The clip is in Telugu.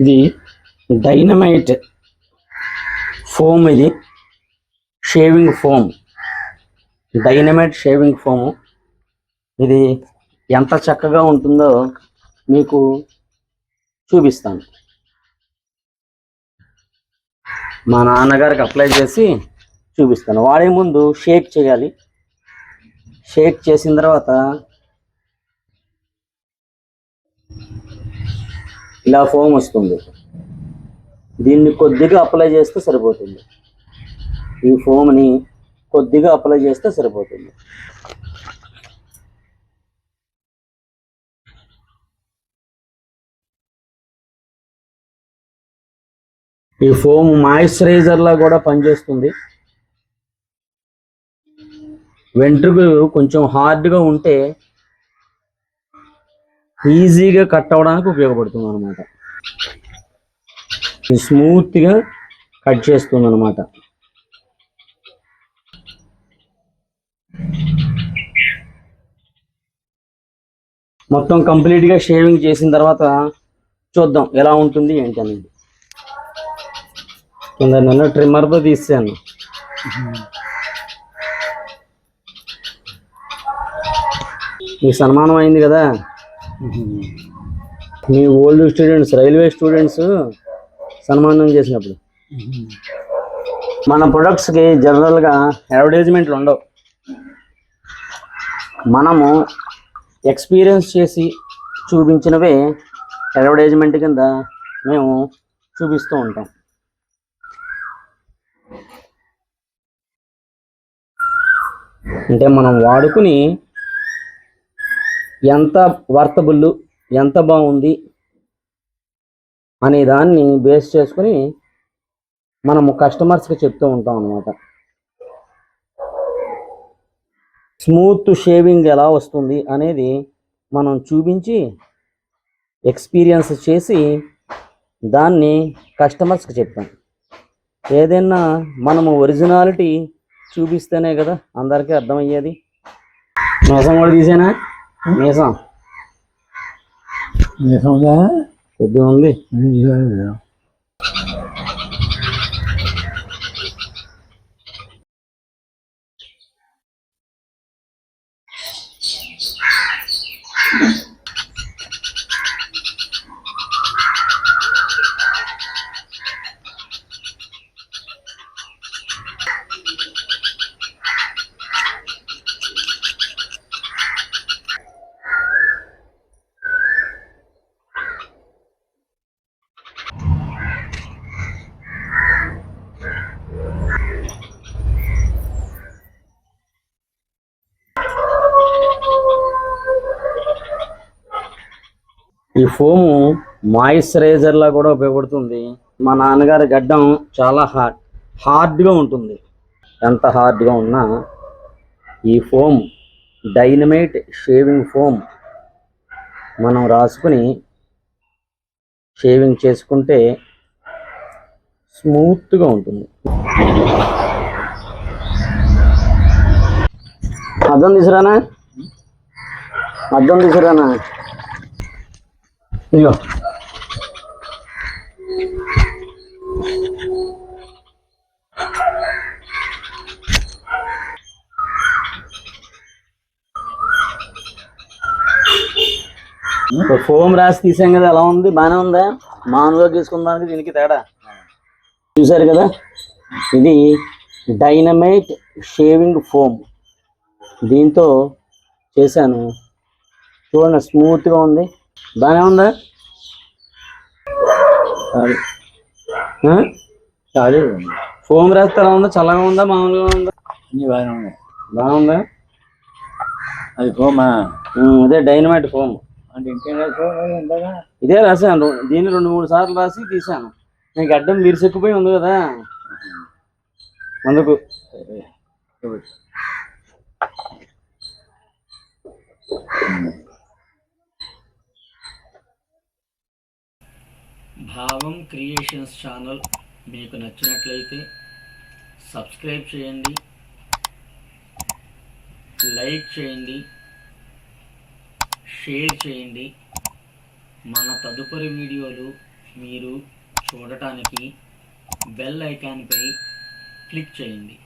ఇది డైనమైట్ ఫోమ్ ఇది. Shaving foam. Dynamite shaving foam. ఇది ఎంత చక్కగా ఉంటుందో మీకు చూపిస్తాను. మా నాన్నగారికి అప్లై చేసి చూపిస్తాను. వాడే ముందు షేక్ చేయాలి. షేక్ చేసిన తర్వాత ఇలా ఫోమ్ వస్తుంది. దీన్ని కొద్దిగా అప్లై చేస్తే సరిపోతుంది. ఈ ఫోమ్ని కొద్దిగా అప్లై చేస్తే సరిపోతుంది. ఈ ఫోమ్ మాయిశ్చరైజర్లా కూడా పనిచేస్తుంది. వెంట్రుకలు కొంచెం హార్డ్గా ఉంటే ఈజీగా కట్ అవ్వడానికి ఉపయోగపడుతుంది అనమాట స్మూత్గా కట్ చేస్తుంది అనమాట మొత్తం కంప్లీట్గా షేవింగ్ చేసిన తర్వాత చూద్దాం ఎలా ఉంటుంది ఏంటి అనేది. కింద నన్ను ట్రిమ్మర్తో తీసాను. మీకు సన్మానం అయింది కదా? మీ ఓల్డ్ స్టూడెంట్స్ రైల్వే స్టూడెంట్స్ సన్మానం చేసినప్పుడు. మన ప్రొడక్ట్స్కి జనరల్గా అడ్వర్టైజ్మెంట్లు ఉండవు. మనము ఎక్స్పీరియన్స్ చేసి చూపించినవే అడ్వర్టైజ్మెంట్ కింద మేము చూపిస్తూ ఉంటాం. అంటే మనం వాడుకుని ఎంత వర్తబుల్ ఎంత బాగుంది అనే దాన్ని బేస్ చేసుకుని మనము కస్టమర్స్కి చెప్తూ ఉంటాం అన్నమాట. స్మూత్ షేవింగ్ ఎలా వస్తుంది అనేది మనం చూపించి ఎక్స్పీరియన్స్ చేసి దాన్ని కస్టమర్స్కి చెప్తాం. ఏదైనా మనము ఒరిజినాలిటీ చూపిస్తేనే కదా అందరికీ అర్థమయ్యేది. మోసం కూడా తీసేనా మీసం. నిజంగా కొద్దిగా ఉంది. ఈ ఫోము మాయిశ్చరైజర్లా కూడా ఉపయోగపడుతుంది. మా నాన్నగారి గడ్డం చాలా హార్డ్ హార్డ్గా ఉంటుంది. ఎంత హార్డ్గా ఉన్నా ఈ ఫోమ్ డైనమైట్ షేవింగ్ ఫోమ్ మనం రాసుకుని షేవింగ్ చేసుకుంటే స్మూత్గా ఉంటుంది. అద్దం తీసురానా అద్దం తీసురానా ఇదిగో. ఫోమ్ రాసి తీసాం కదా ఎలా ఉంది? బాగానే ఉందా? మామూలుగా తీసుకుందానికి దీనికి తేడా? చూసారు కదా? ఇది డైనమైట్ షేవింగ్ ఫోమ్. దీంతో చేశాను. చూడండి స్మూత్గా ఉంది. బాగానే ఉందా అది? అది. ఫోమ్ రాస్తే ఎలా ఉందా? చల్లగా ఉందా? మామూలుగా ఉందా? అన్ని బాగానే ఉన్నాయి. బాగుందా అది పోమా ఉమ్, అదే డైనమైట్ ఫోమ్ అంటే ఇంకేం ఇదే రాశాను. దీన్ని రెండు మూడు సార్లు రాసి తీసాను నీకు అడ్డం విరిసెక్కిపోయి ఉంది కదా? అందుకు. భావం క్రియేషన్స్ ఛానల్ మీకు నచ్చినట్లయితే సబ్స్క్రైబ్ చేయండి లైక్ చేయండి షేర్ చేయండి. మన తదుపరి వీడియోలు మీరు చూడటానికి బెల్ ఐకాన్పై క్లిక్ చేయండి.